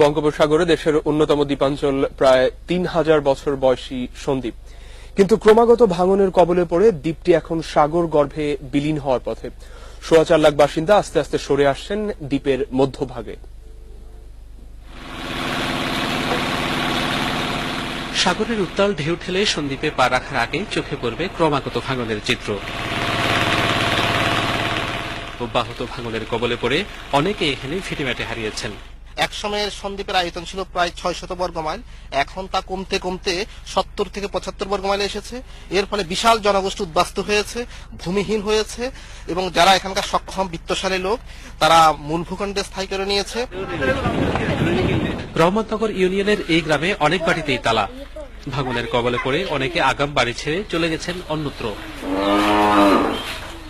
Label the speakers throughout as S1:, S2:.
S1: বঙ্গোপসাগরে দেশের অন্যতম দ্বীপাঞ্চল প্রায় তিন হাজার বছর বয়সী সন্দ্বীপ কিন্তু ক্রমাগত ভাঙনের কবলে পড়ে দ্বীপটি এখন সাগর গর্ভে বিলীন হওয়ার পথে। সোয়া চার লাখ বাসিন্দা আস্তে আস্তে সরে আসছেন দ্বীপের মধ্যভাগে।
S2: সাগরের উত্তাল ঢেউ ঠেলে সন্দ্বীপে পা রাখার আগে চোখে পড়বে ক্রমাগত ভাঙনের চিত্র। অব্যাহত ভাঙনের কবলে পড়ে অনেকে এখানে ফিটিমাটি হারিয়েছেন।
S3: এক সময়ের সন্দ্বীপের আয়তন ছিল প্রায় ছয় শত বর্গ মাইল এখন তা কমতে কমতে সত্তর থেকে পঁচাত্তর বর্গ মাইলে এসেছে। এর ফলে বিশাল জনগোষ্ঠী উদ্বাস্তু হয়েছে ভূমিহীন হয়েছে এবং যারা এখানকার সক্ষম বিত্তশালী লোক তারা মূল ভূখণ্ডে স্থায়ী করে নিয়েছে।
S2: রহমতনগর ইউনিয়নের এই গ্রামে অনেক বাড়িতেই তালা। ভাঙনের কবলে পড়ে অনেকে আগাম বাড়ি ছেড়ে চলে গেছেন অন্যত্র।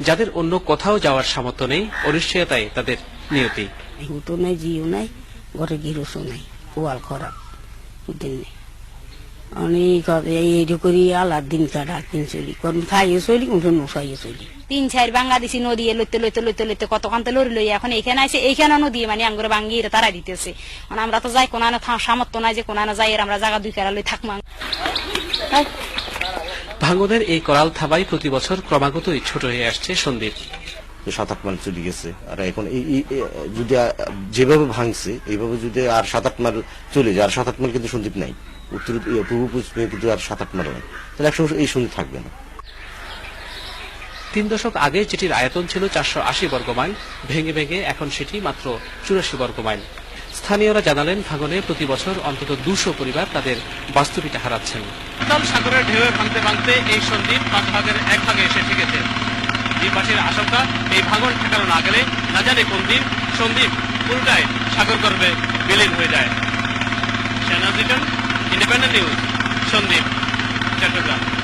S2: যাদের অন্য কোথাও যাওয়ার সামর্থ্য নেই অনিশ্চয়তায় তাদের নিয়তি।
S4: নাই জিও নাই। ঘরে গিরসও নাই ওয়াল খারাপ বুঝলেন নি অনেক এইটু করি আলার দিন কাটা দিন চলি কোন খাইয়ে চলি কোন নসাইয়ে চলি
S5: তিন চার বাংলাদেশি নদী লইতে লইতে লইতে লইতে কত কান্তে লড়ি লই এখন এখানে আছে এইখানে নদী মানে আঙ্গুরে ভাঙ্গি তারা দিতেছে। মানে আমরা তো যাই কোনানো সামর্থ্য নাই যে কোনানো যাই আমরা জায়গা দুই কারা লই থাকব
S2: ভাঙনের এই করাল থাবাই প্রতি বছর ক্রমাগতই ছোট হয়ে আসছে সন্দ্বীপ
S6: সাত আট মাইল চলে গেছে। আর এখন এই যদি যেভাবে ভাঙছে এইভাবে যদি আর সাত আট মাইল চলে যায় আর সাত আট মাইল কিন্তু সন্দীপ নাই। উত্তর পূর্ব পশ্চিমে কিন্তু আর সাত আট মাইল নাই। তাহলে একসময় এই সন্দীপ থাকবে না।
S2: তিন দশক আগে যেটির আয়তন ছিল চারশো আশি বর্গ মাইল ভেঙে ভেঙে এখন সেটি মাত্র চুরাশি বর্গ মাইল। স্থানীয়রা জানালেন ভাঙনে প্রতি বছর অন্তত দুশো পরিবার তাদের বাস্তুবিটা হারাচ্ছেন। সাগরের ঢেউয়ে ভাঙতে ভাঙতে এই সন্দ্বীপ পাঁচ ভাগের এক ভাগে এসে ঠেকেছে দ্বীপবাসীর আশঙ্কা এই ভাঙন ঠেকানো না গেলে না জানে কোন দিন সন্দ্বীপ পুরোটাই সাগর গর্বে বিলীন হয়ে যায়। সেনাজিটন ইন্ডিপেন্ডেন্ট নিউজ সন্দীপ, চট্টগ্রাম।